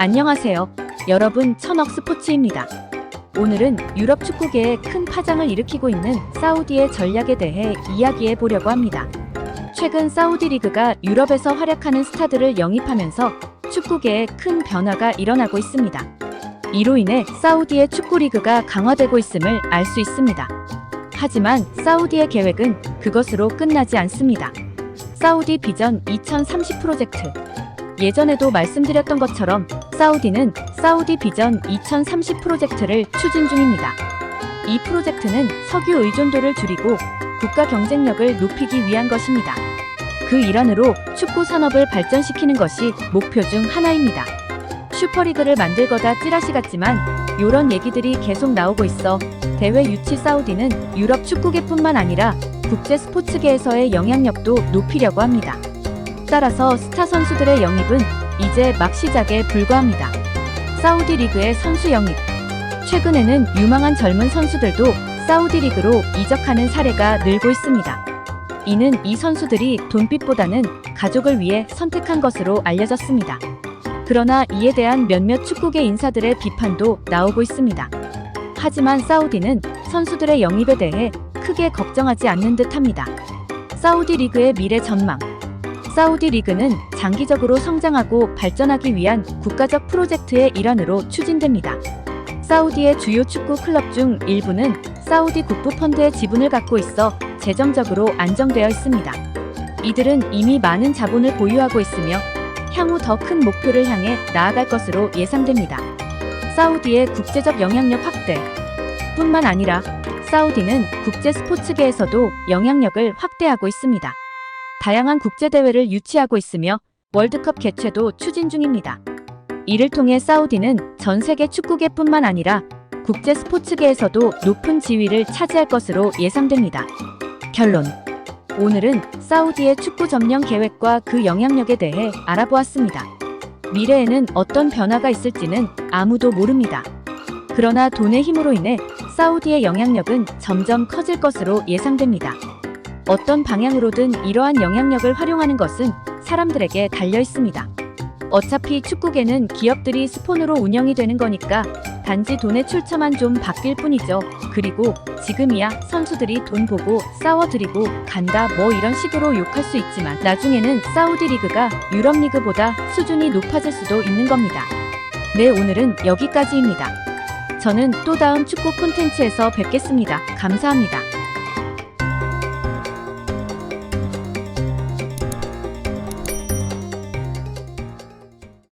안녕하세요. 여러분 천억 스포츠입니다. 오늘은 유럽 축구계에 큰 파장을 일으키고 있는 사우디의 전략에 대해 이야기해 보려고 합니다. 최근 사우디 리그가 유럽에서 활약하는 스타들을 영입하면서 축구계에 큰 변화가 일어나고 있습니다. 이로 인해 사우디의 축구 리그가 강화되고 있음을 알 수 있습니다. 하지만 사우디의 계획은 그것으로 끝나지 않습니다. 사우디 비전 2030 프로젝트. 예전에도 말씀드렸던 것처럼 사우디는 사우디 비전 2030 프로젝트를 추진 중입니다. 이 프로젝트는 석유 의존도를 줄이고 국가 경쟁력을 높이기 위한 것입니다. 그 일환으로 축구 산업을 발전시키는 것이 목표 중 하나입니다. 슈퍼리그를 만들 거다 찌라시 같지만 요런 얘기들이 계속 나오고 있어 대회 유치 사우디는 유럽 축구계뿐만 아니라 국제 스포츠계에서의 영향력도 높이려고 합니다. 따라서 스타 선수들의 영입은 이제 막 시작에 불과합니다. 사우디 리그의 선수 영입. 최근에는 유망한 젊은 선수들도 사우디 리그로 이적하는 사례가 늘고 있습니다. 이는 이 선수들이 돈빛보다는 가족을 위해 선택한 것으로 알려졌습니다. 그러나 이에 대한 몇몇 축구계 인사들의 비판도 나오고 있습니다. 하지만 사우디는 선수들의 영입에 대해 크게 걱정하지 않는 듯 합니다. 사우디 리그의 미래 전망. 사우디 리그는 장기적으로 성장하고 발전하기 위한 국가적 프로젝트의 일환으로 추진됩니다. 사우디의 주요 축구 클럽 중 일부는 사우디 국부 펀드의 지분을 갖고 있어 재정적으로 안정되어 있습니다. 이들은 이미 많은 자본을 보유하고 있으며 향후 더 큰 목표를 향해 나아갈 것으로 예상됩니다. 사우디의 국제적 영향력 확대 뿐만 아니라 사우디는 국제 스포츠계에서도 영향력을 확대하고 있습니다. 다양한 국제대회를 유치하고 있으며 월드컵 개최도 추진 중입니다. 이를 통해 사우디는 전 세계 축구계뿐만 아니라 국제 스포츠계에서도 높은 지위를 차지할 것으로 예상됩니다. 결론. 오늘은 사우디의 축구 점령 계획과 그 영향력에 대해 알아보았습니다. 미래에는 어떤 변화가 있을지는 아무도 모릅니다. 그러나 돈의 힘으로 인해 사우디의 영향력은 점점 커질 것으로 예상됩니다. 어떤 방향으로든 이러한 영향력을 활용하는 것은 사람들에게 달려 있습니다. 어차피 축구계는 기업들이 스폰으로 운영이 되는 거니까 단지 돈의 출처만 좀 바뀔 뿐이죠. 그리고 지금이야 선수들이 돈 보고 싸워드리고 간다 뭐 이런 식으로 욕할 수 있지만 나중에는 사우디 리그가 유럽 리그보다 수준이 높아질 수도 있는 겁니다. 네, 오늘은 여기까지입니다. 저는 또 다음 축구 콘텐츠에서 뵙겠습니다. 감사합니다.